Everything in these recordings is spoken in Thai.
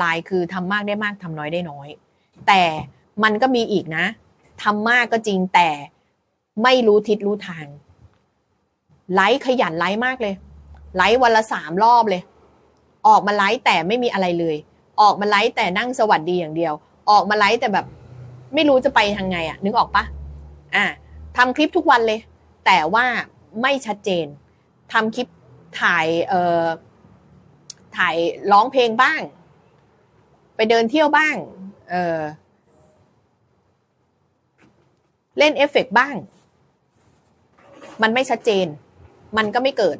ลายคือทำมากได้มากทำน้อยได้น้อย แต่มันก็มีอีกนะทำมากก็จริงแต่ไม่รู้ทิศรู้ทาง ไลฟ์ขยันไลฟ์มากเลย ไลฟ์วันละสามรอบเลย ออกมาไลฟ์แต่ไม่มีอะไรเลย ออกมาไลฟ์แต่นั่งสวัสดีอย่างเดียว ออกมาไลฟ์แต่แบบ ไม่รู้จะไปทางไงอะนึกออกปะอ่าทำคลิปทุกวันเลย แต่ว่าไม่ชัดเจนทำคลิปถ่ายเอ่อถ่ายร้องเพลงบ้าง เดินเที่ยวบ้าง เออ เล่นเอฟเฟกต์บ้าง มันไม่ชัดเจน มันก็ไม่เกิด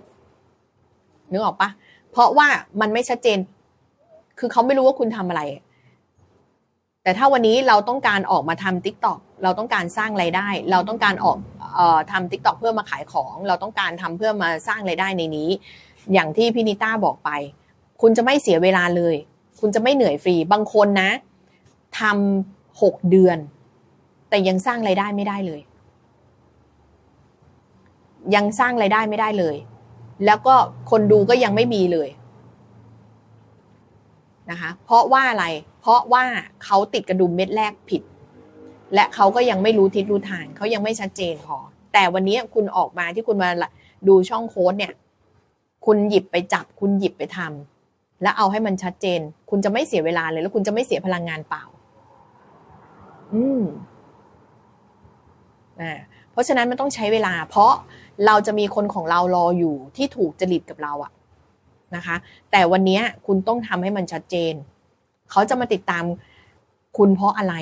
นึกออกปะเพราะว่ามันไม่ชัดเจน คือเขาไม่รู้ว่าคุณทำอะไร แต่ถ้าวันนี้เราต้องการออกมาทำ t ิ k t o k เราต้องการสร้างไรายได้ เราต้องการออกออทำ t ิ k t o k เพื่อมาขายของ เราต้องการทำเพื่อมาสร้างไรายได้ในนี้ อย่างที่พี่นิต้าบอกไป คุณจะไม่เสียเวลาเลย คุณจะไม่เหนื่อยฟรี บางคนนะทำหกเดือน แต่ยังสร้างไรายได้ไม่ได้เลย ยังสร้างไรายได้ไม่ได้เลย แล้วก็คนดูก็ยังไม่มีเลยนะคะ เพราะว่าอะไร เพราะว่าเขาติดกระดุมเม็ดแรกผิด และเขาก็ยังไม่รู้ทิศรู้ทางเขายังไม่ชัดเจนพอแต่วันนี้คุณออกมาที่คุณมาดูช่องโค้ดเนี่ย คุณหยิบไปจับ คุณหยิบไปทำ แล้วเอาให้มันชัดเจน คุณจะไม่เสียเวลาเลย แล้วคุณจะไม่เสียพลังงานเปล่า อืมอ่าเพราะฉะนั้นมันต้องใช้เวลา เพราะเราจะมีคนของเรารออยู่ที่ถูกจริตกับเราอะนะคะ แต่วันนี้คุณต้องทำให้มันชัดเจน เขาจะมาติดตามคุณเพราะอะไร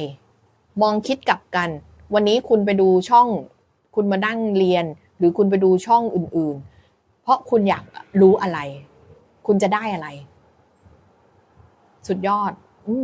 มองคิดกลับกัน วันนี้คุณไปดูช่อง คุณมานั่งเรียน หรือคุณไปดูช่องอื่น ๆ เพราะคุณอยากรู้อะไร คุณจะได้อะไร สุดยอดอื